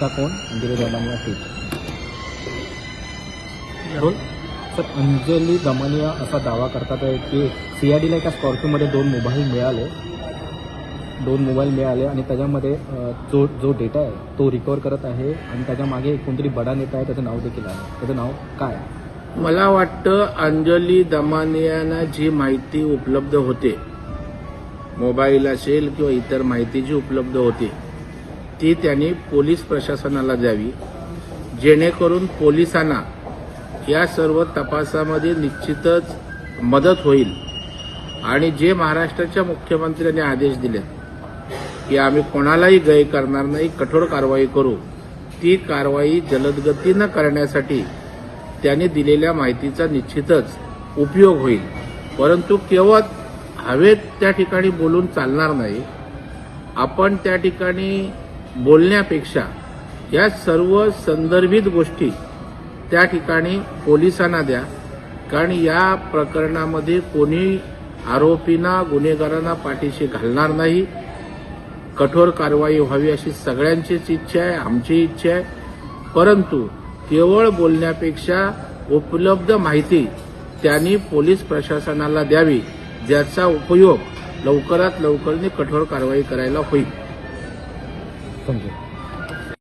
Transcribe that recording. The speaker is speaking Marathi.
मुद्दा कोण? अंजली दमानिया ठीक बोल सर अंजली दमानिया असा दावा करतात आहे की सी आर डीला एका स्कॉर्पिओमध्ये दोन मोबाईल मिळाले. दोन मोबाईल मिळाले आणि त्याच्यामध्ये जो जो डेटा आहे तो रिकवर करत आहे आणि त्याच्यामागे कोणतरी बडा नेता आहे त्याचं नाव देखील आहे. त्याचं नाव काय मला वाटतं अंजली दमानियांना जी माहिती उपलब्ध होते मोबाईल असेल किंवा इतर माहिती जी उपलब्ध होती ती त्यांनी पोलीस प्रशासनाला द्यावी. जेणेकरून पोलिसांना या सर्व तपासामध्ये निश्चितच मदत होईल. आणि जे महाराष्ट्राच्या मुख्यमंत्र्यांनी आदेश दिलेत की आम्ही कोणालाही गय करणार नाही कठोर कारवाई करू ती कारवाई जलदगतीनं करण्यासाठी त्यांनी दिलेल्या माहितीचा निश्चितच उपयोग होईल. परंतु केवळ हवेत त्या ठिकाणी बोलून चालणार नाही. आपण त्या ठिकाणी बोलण्यापेक्षा या सर्व संदर्भित गोष्टी त्या ठिकाणी पोलिसांना द्या. कारण या प्रकरणामध्ये कोणी आरोपींना गुन्हेगारांना पाठीशी घालणार नाही. कठोर कारवाई व्हावी अशी सगळ्यांचीच इच्छा आहे आमची इच्छा आहे. परंतु केवळ बोलण्यापेक्षा उपलब्ध माहिती त्यांनी पोलीस प्रशासनाला द्यावी ज्याचा उपयोग लवकरात लवकर कठोर कारवाई करायला होईल. समजेल